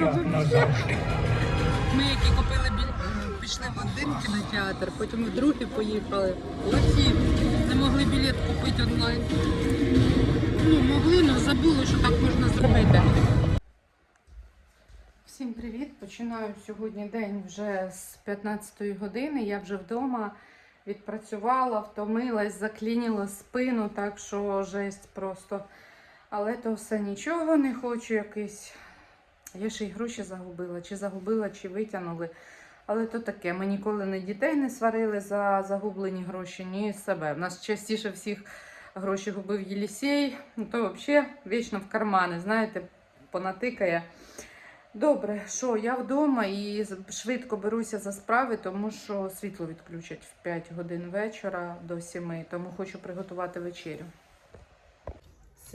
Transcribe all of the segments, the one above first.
Ми, які купили біль... пішли в один кінотеатр, потім в другий поїхали. Лохі не могли білет купити онлайн. Ну, могли, але забули, що так можна зробити. Всім привіт! Починаю сьогодні день вже з 15-ї години. Я вже вдома відпрацювала, втомилась, заклініла спину, так що жесть просто. Але то все нічого, не хочу якийсь. Я ще й гроші загубила, чи загубила, чи витягнули. Але то таке, ми ніколи не дітей не сварили за загублені гроші, ні себе. У нас частіше всіх гроші губив Єлісей, ну то взагалі вічно в кармани, знаєте, понатикає. Добре, що я вдома і швидко беруся за справи, тому що світло відключать в 5 годин вечора до 7, тому хочу приготувати вечерю.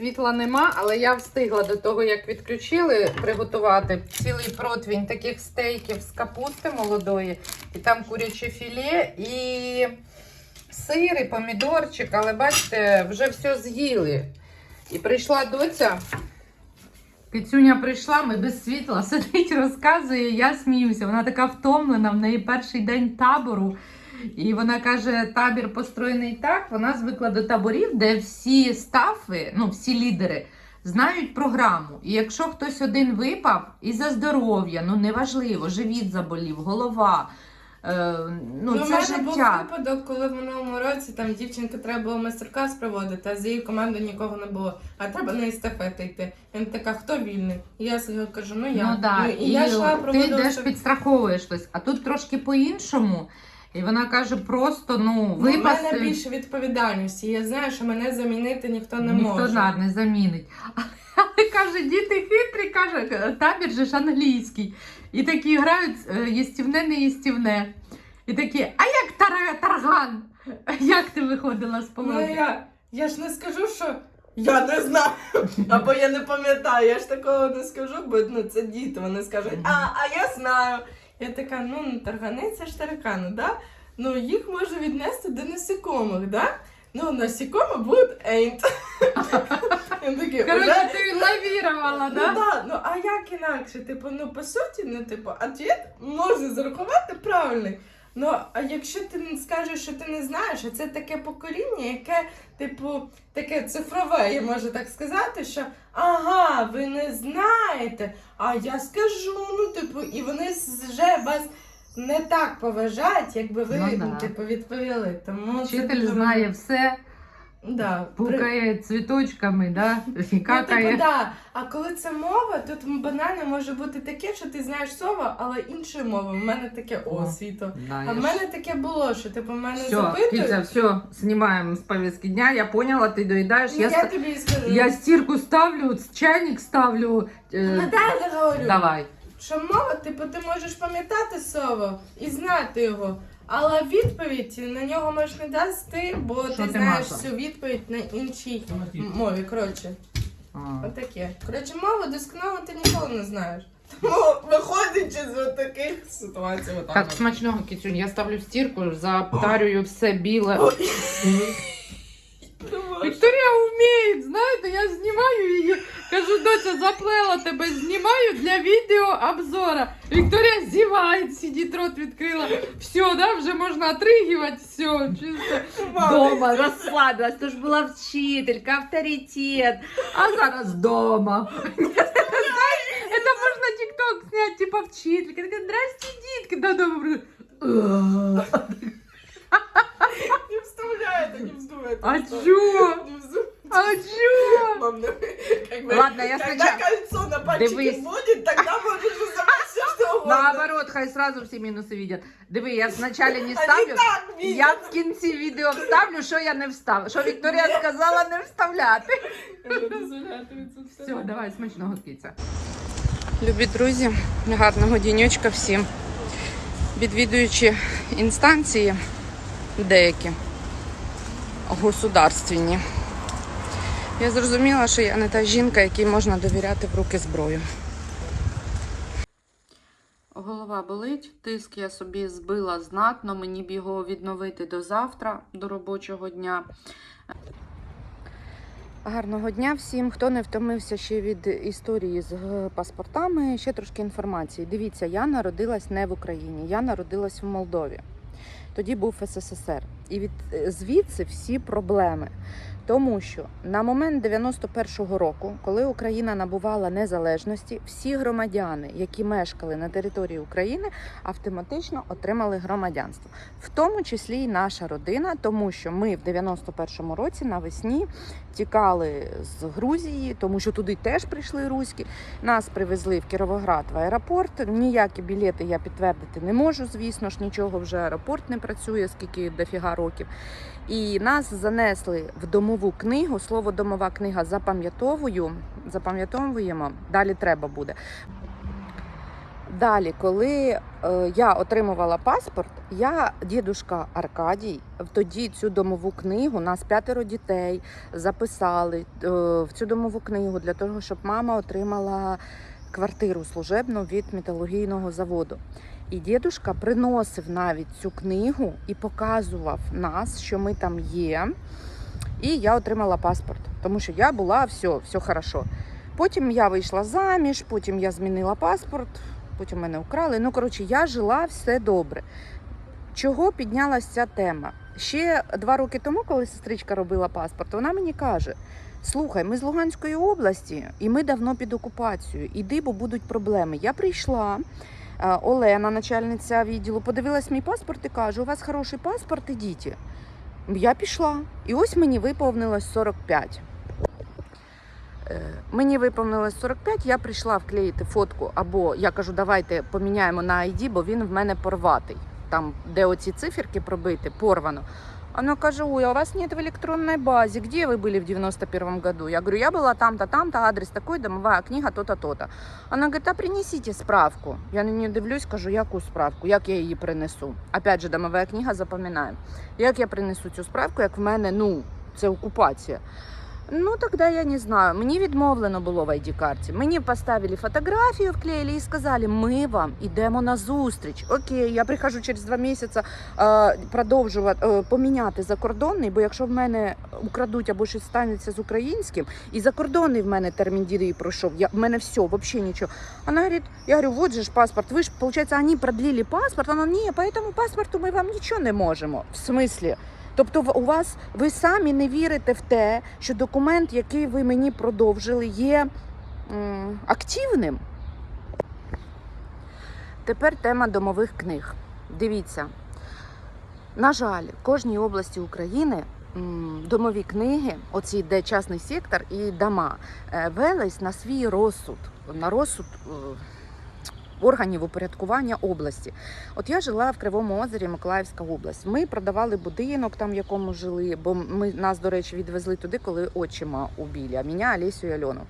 Світла нема, але я встигла до того, як відключили, приготувати цілий противень таких стейків з капусти молодої, і там куряче філе, і сир, і помідорчик, але бачите, вже все з'їли. І прийшла доця. Кицюня прийшла, ми без світла сидить, розказує, я сміюся. Вона така втомлена, в неї перший день табору. І вона каже, табір построєний так. Вона звикла до таборів, де всі стафи, ну всі лідери знають програму. І якщо хтось один випав, і за здоров'я, ну неважливо, живіт заболів, голова. Е, ну, Ну, у це мене був життя. випадок, коли в минулому році там дівчинка треба було майстер-клас проводити, а з її команди нікого не було. А треба на естафети йти. Він така, хто вільний? І я собі кажу, ну я. Ну, да. і, я йшла ти проводила. йдеш щоб- підстраховуєш щось, а тут трошки по-іншому. І вона каже, просто ну, Ну, випасти. мене більше відповідальності. Я знаю, що мене замінити ніхто не Ніхто може. да, не замінить. Але каже, діти хитрі, каже, табір же ж англійський. І такі грають е, їстівне, не їстівне. І такі, а як тара- тарган? Як ти виходила з Ну я, я ж не скажу, що я не знаю. Або я не пам'ятаю. Я ж такого не скажу, бо ну це діти. Вони скажуть, а, а я знаю. Я така, ну тарганиця ж таракани, да? Ну їх можна віднести до насікомих, да? Ну, насекомо будуть ain't. Коротше, ти лавірувала, Ну так, да, ну а як інакше? Типу, ну по суті, ну типу, ответ можна зарахувати правильний. Ну, а якщо ти скажеш, що ти не знаєш, а це таке покоління, яке, типу, таке цифрове, я можу так сказати, що ага, ви не знаєте, а я скажу, ну, типу, і вони вже вас не так поважають, якби ви, Ну, да. типу, відповіли. Тому це типу, знає все, Да, при- пукає цвіточками, да? і Ну, типу, да. А коли це мова, тут банально може бути таке, що ти знаєш слово, але іншою мовою. У мене таке О, о. А в мене таке було, що типу в мене Все, запитують. Китя, все, снимаем с повестки дня. Я поняла, ты доедаешь. Ну, я, я, тобі скажу. я стирку ставлю, чайник ставлю. э, Наталя говорю, давай. що мова, типу, ти можеш пам'ятати слово і знати його. Але відповідь на нього можеш не дасти, бо Що ти ти знаєш маса? цю відповідь на іншій мові. Коротше, отаке. Коротше, мову досконало ти ніколи не знаєш. Тому виходячи з таких ситуацій, отак. Так, смачного, кицюнь, Я ставлю стірку, запарюю все біле. Ой. Не можу. Вікторія вміє, знаєте, я знімаю її. Кажу, доця, заплела тебе, знімаю для відео обзора. Вікторія зіває, сидить, рот відкрила. Все, да, вже можна отригувати, все, чисто. Дома розслабилась, то ж була вчителька, авторитет, а зараз дома. Это можно тикток снять, типа вчителька. Такая, здрасте, дітки, да, дома. прийду. Не вставляйте, не вздувайте. А Не чё? вздувайте. А чё? Мам, ну, как бы, Ладно, я Когда сначала- кольцо на пальчике Дивись. будет, тогда можешь узнавать все, что угодно. Наоборот, хай сразу всі мінуси видять. Диви, я спочатку не Они ставлю. так видят. Я в кінці відео вставлю, що я не вставлю. Що Вікторія сказала не вставляти. Все, давай, смачного киця. Любі друзі, гарного діньочка всім. Відвідуючи інстанції деякі государственні. Я зрозуміла, що я не та жінка, якій можна довіряти в руки зброю. Голова болить, тиск я собі збила знатно, мені б його відновити до завтра, до робочого дня. Гарного дня всім. Хто не втомився ще від історії з паспортами, ще трошки інформації. Дивіться, я народилась не в Україні, я народилась в Молдові. Тоді був СССР. І від е, звідси всі проблеми. Тому що на момент 91-го року, коли Україна набувала незалежності, всі громадяни, які мешкали на території України, автоматично отримали громадянство, в тому числі й наша родина, тому що ми в 91-му році навесні тікали з Грузії, тому що туди теж прийшли руські. Нас привезли в Кіровоград в аеропорт. Ніякі білети я підтвердити не можу, звісно ж, нічого вже аеропорт не працює, скільки дофіга років. І нас занесли в домову книгу. Слово домова книга запам'ятовую, запам'ятовуємо, далі треба буде. Далі, коли е, я отримувала паспорт, я, дідушка Аркадій, тоді цю домову книгу, нас п'ятеро дітей записали е, в цю домову книгу для того, щоб мама отримала квартиру служебну від металургійного заводу. І дідушка приносив навіть цю книгу і показував нас, що ми там є. І я отримала паспорт, тому що я була все, все хорошо. Потім я вийшла заміж, потім я змінила паспорт, потім мене украли. Ну, коротше, я жила все добре. Чого піднялася ця тема? Ще два роки тому, коли сестричка робила паспорт, вона мені каже: слухай, ми з Луганської області, і ми давно під окупацією. Іди, бо будуть проблеми. Я прийшла. е, Олена, начальниця відділу, подивилась мій паспорт і каже: у вас хороший паспорт, ідіть. Я пішла. І ось мені виповнилось 45. Е, Мені виповнилось 45, я прийшла вклеїти фотку, або я кажу, давайте поміняємо на ID, бо він в мене порватий. Там, де оці циферки пробити, порвано. Она каже, ой, а у вас нет в электронной базе. Где вы были в 91 году? Я говорю, я была там-то, там-то, адрес такой, домовая книга, то-то, то-то. Она говорит, а принесите справку. Я на нее дивлюсь, кажу, яку справку, як я її принесу. Опять же, домовая книга, запам'ятаю. Як я принесу цю справку, як в мене, ну, це окупація. Ну, тогда я не знаю. Мені відмовлено було в ID-карті. Мені поставили фотографію, вклеїли і сказали, ми вам йдемо на зустріч. Окей, я прихожу через два місяці е, продовжувати е, поміняти закордонний, бо якщо в мене украдуть або щось станеться з українським, і закордонний в мене термін дії пройшов, я, в мене все, взагалі нічого. Вона говорить, я говорю, вот же ж паспорт, ви ж, виходить, вони продлили паспорт, вона, ні, по этому паспорту ми вам нічого не можемо. В смислі? Тобто у вас ви самі не вірите в те, що документ, який ви мені продовжили, є м, активним. Тепер тема домових книг. Дивіться, на жаль, в кожній області України домові книги, оці де частний сектор і дома, е, велись на свій розсуд, на розсуд е, органів упорядкування області. От я жила в Кривому озері, Миколаївська область. Ми продавали будинок, там в якому жили, бо ми нас, до речі, відвезли туди, коли отчима убили, а мене, Олесю і Альону.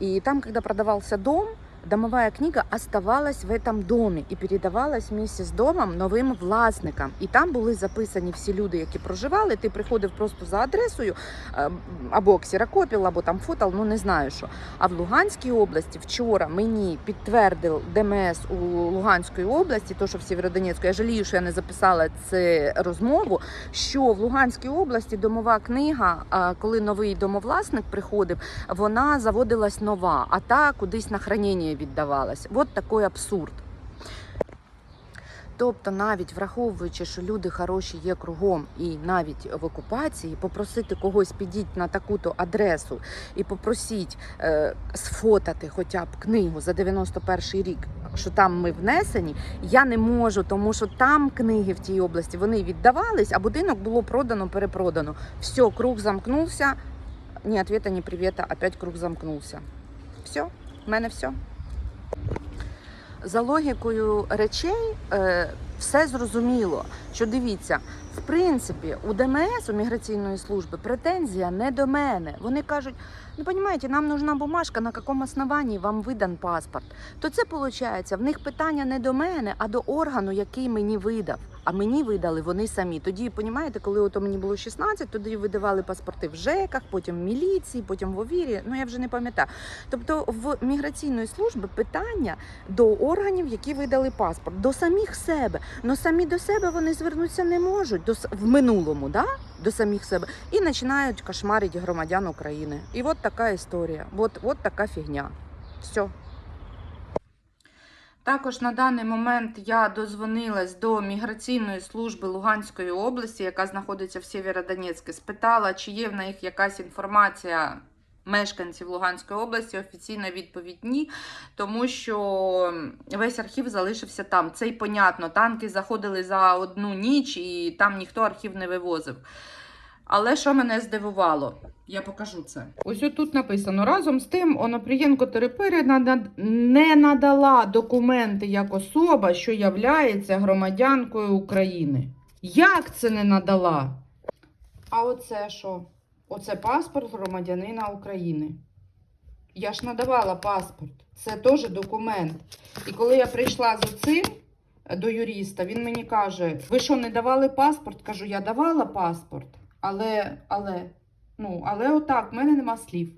І там, коли продавався дом, домовая книга оставалась в этом доме і передавалась вместе з домом новим власникам. І там були записані всі люди, які проживали. Ти приходив просто за адресою, е, або ксерокопіл, або там фотал, ну не знаю що. А в Луганській області вчора мені підтвердив ДМС у Луганської області, то що в Сєвєродонецьку, я жалію, що я не записала цю розмову. Що в Луганській області домова книга, коли новий домовласник приходив, вона заводилась нова, а та кудись на віддавалась. От такий абсурд. Тобто, навіть враховуючи, що люди хороші є кругом і навіть в окупації, попросити когось підіть на таку-то адресу і попросіть е, сфотати хоча б книгу за 91 рік, що там ми внесені, я не можу, тому що там книги в тій області вони віддавались, а будинок було продано, перепродано. Все, круг замкнувся. Ні ответа, ні привіта, опять круг замкнувся. Все, в мене все. За логікою речей е, все зрозуміло. Що дивіться, в принципі, у ДМС, у міграційної служби, претензія не до мене. Вони кажуть, ну розумієте, нам нужна бумажка, на якому основанні вам видан паспорт. То це виходить, в них питання не до мене, а до органу, який мені видав. А мені видали вони самі. Тоді, розумієте, коли ото мені було 16, тоді видавали паспорти в ЖЕКах, потім в міліції, потім в ОВІРі. Ну я вже не пам'ятаю. Тобто в міграційної служби питання до органів, які видали паспорт, до самих себе. Ну самі до себе вони звернутися не можуть до, в минулому, да? до самих себе, і починають кошмарити громадян України. І от така історія, от, от така фігня. Все. Також на даний момент я дозвонилась до міграційної служби Луганської області, яка знаходиться в Сєвєродонецьку, спитала, чи є в них якась інформація мешканців Луганської області. Офіційна відповідь ні, тому що весь архів залишився там. Це й понятно. Танки заходили за одну ніч і там ніхто архів не вивозив. Але що мене здивувало? Я покажу це. Ось тут написано: разом з тим, Онопрієнко Терепири не надала документи як особа, що являється громадянкою України. Як це не надала? А оце що? Оце паспорт громадянина України. Я ж надавала паспорт. Це теж документ. І коли я прийшла з цим до юриста, він мені каже: Ви що, не давали паспорт? Кажу, я давала паспорт, але, але, ну, але отак, в мене нема слів.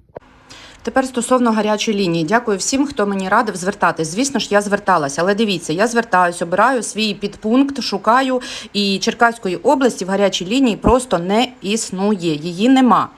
Тепер стосовно гарячої лінії, дякую всім, хто мені радив звертатись. Звісно ж, я зверталася, але дивіться, я звертаюсь, обираю свій підпункт, шукаю, і Черкаської області в гарячій лінії просто не існує. Її нема.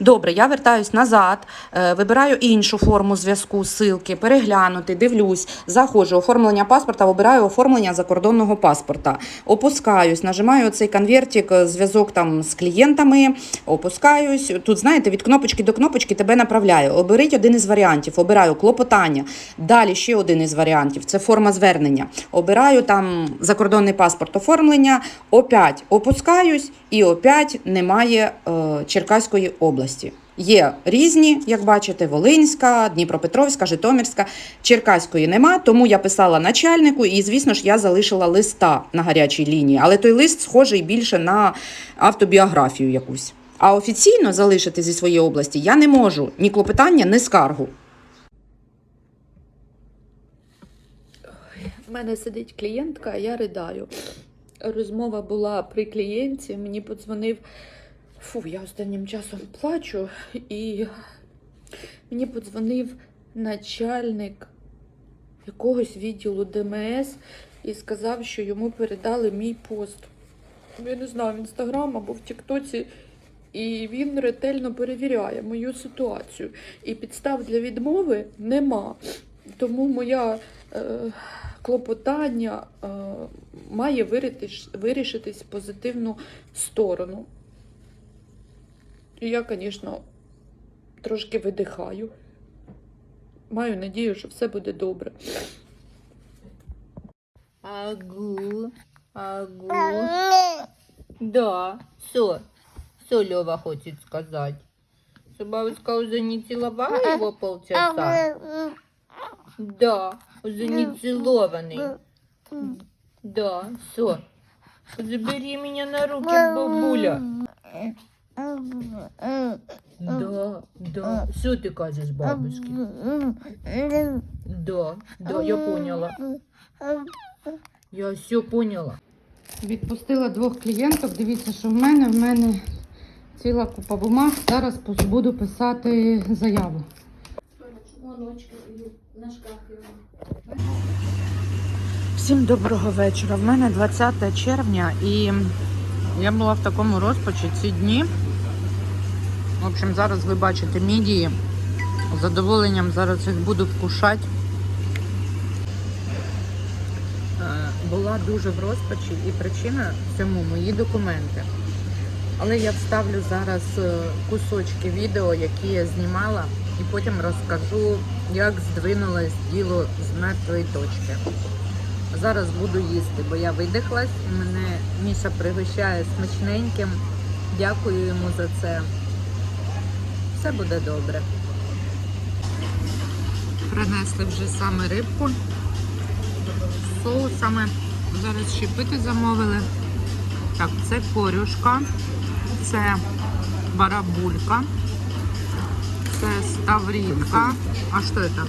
Добре, я вертаюсь назад, е, вибираю іншу форму зв'язку, ссылки, переглянути, дивлюсь, заходжу, оформлення паспорта, обираю оформлення закордонного паспорта. Опускаюсь, нажимаю цей конвертик, е, зв'язок там з клієнтами, опускаюсь. Тут, знаєте, від кнопочки до кнопочки тебе направляю. Оберіть один із варіантів, обираю клопотання. Далі ще один із варіантів це форма звернення. Обираю там закордонний паспорт оформлення, опять опускаюсь і опять немає е, Черкаської області. Є різні, як бачите, Волинська, Дніпропетровська, Житомирська, Черкаської нема, тому я писала начальнику, і, звісно ж, я залишила листа на гарячій лінії. Але той лист схожий більше на автобіографію якусь. А офіційно залишити зі своєї області я не можу ні клопотання, ні скаргу. В мене сидить клієнтка, я ридаю. Розмова була при клієнті, мені подзвонив. Фу, я останнім часом плачу, і мені подзвонив начальник якогось відділу ДМС і сказав, що йому передали мій пост. Я не знаю, в інстаграм або в Тіктоці. І він ретельно перевіряє мою ситуацію. І підстав для відмови нема. Тому моя е, клопотання е, має вирішитись, вирішитись в позитивну сторону. І я, звісно, трошки видихаю. Маю надію, що все буде добре. Агу, агу. Да, что? Что Лева хочет сказать? Что бабушка уже не целовала его полчаса? Да, уже не целованный. Да, все. Забери меня на руки, бабуля. Да, да. Что ты кажешь бабушке? Да, да, я поняла. Я все поняла. Відпустила двох клієнток. Дивіться, що в мене. В мене ціла купа бумаг. Зараз буду писати заяву. Всім доброго вечора. В мене 20 червня і я була в такому розпачі ці дні. В общем, зараз ви бачите мідії. З задоволенням зараз їх буду вкушати. Е, Була дуже в розпачі і причина цьому мої документи. Але я вставлю зараз е, кусочки відео, які я знімала, і потім розкажу, як здвинулось діло з мертвої точки. Зараз буду їсти, бо я видихлась і мене Міша пригощає смачненьким. Дякую йому за це. Все буде добре. Принесли вже саме рибку з соусами. Зараз ще пити замовили. Так, це корюшка, це барабулька, це ставрідка. А що це?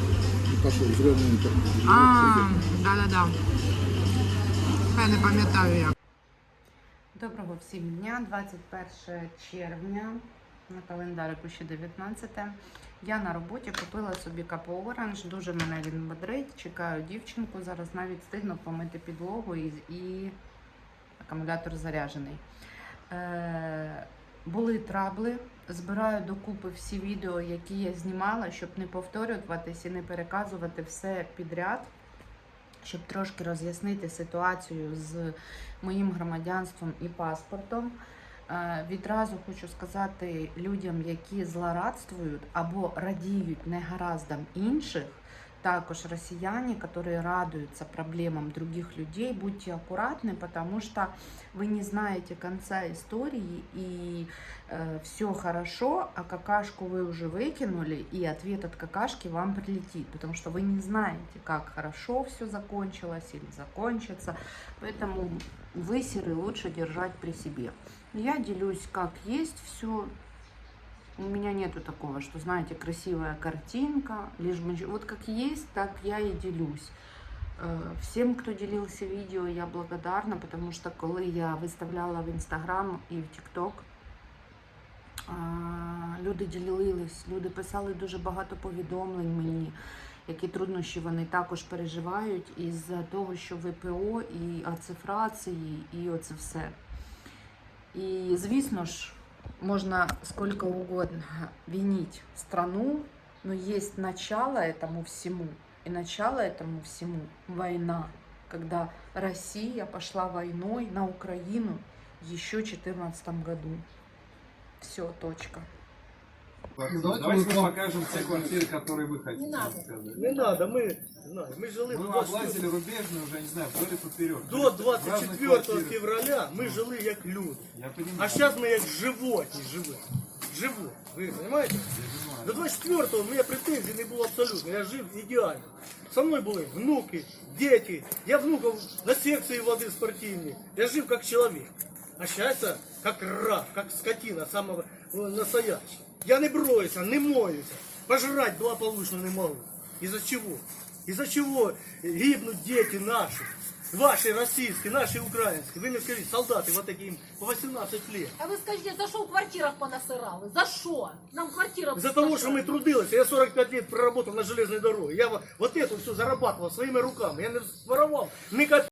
А, да-да-да. Я не пам'ятаю як. Доброго всім дня, 21 червня. На календарику ще 19. Я на роботі купила собі капу оранж. Дуже мене він бодрить. Чекаю дівчинку. Зараз навіть стигну помити підлогу і, і акумулятор заряджений. Е, були трабли. Збираю докупи всі відео, які я знімала, щоб не повторюватись і не переказувати все підряд, щоб трошки роз'яснити ситуацію з моїм громадянством і паспортом. Е, Відразу хочу сказати людям, які злорадствують або радіють негараздам інших, також росіяне, які радуются проблемам других людей, будьте аккуратны, потому что вы не знаете конца истории, и э, все хорошо, а какашку вы уже выкинули, и ответ от какашки вам прилетит, потому что вы не знаете, как хорошо все закончилось или закончится, поэтому высеры лучше держать при себе. Я делюсь как есть все. У меня нету такого, что, знаете, красивая картинка, лишь бы... Вот как есть, так я и делюсь. Е, Всім, хто ділився відео, я благодарна, тому що коли я виставляла в Інстаграм і в Тікток, люди ділились, люди писали дуже багато повідомлень мені, які труднощі вони також переживають із того, що ВПО і ацифрації, і оце все. І звісно ж, можно сколько угодно винить страну, но есть начало этому всему. И начало этому всему война, когда Россия пошла войной на Украину еще в 2014 году. Все, точка Ну, Давайте мы покажем те квартиры, которые вы хотите. Не надо. Не надо, ми, знаю, ми жили Мы в облазили рубежную уже, не знаю, вдоль и поперек. до Разные 24 квартиры. февраля ми жили як люди. Я понимаю. А зараз ми як животні живемо. Живуть. Ви розумієте? До 24-го у мене претензій не було абсолютно. Я жив ідеально. Со мною були внуки, діти. Я внуков на секції водив спортивні. Я жив як чоловік. А зараз як раб, як скотина, самого э, настоящий. Я не броюся, не моюся. Пожрать благополучно не можу. Из-за чего? Из-за чего гибнут дети наши? Ваши российские, наши украинские. Вы мне скажите, солдаты вот такие им по 18 лет. А ви скажіть, за що в квартирах понасирали? За що? Нам квартира Из-за того, что мы трудились, я 45 лет проработал на железной дороге. Я вот, вот это все зарабатывал своими руками. Я не воровал ни копейки.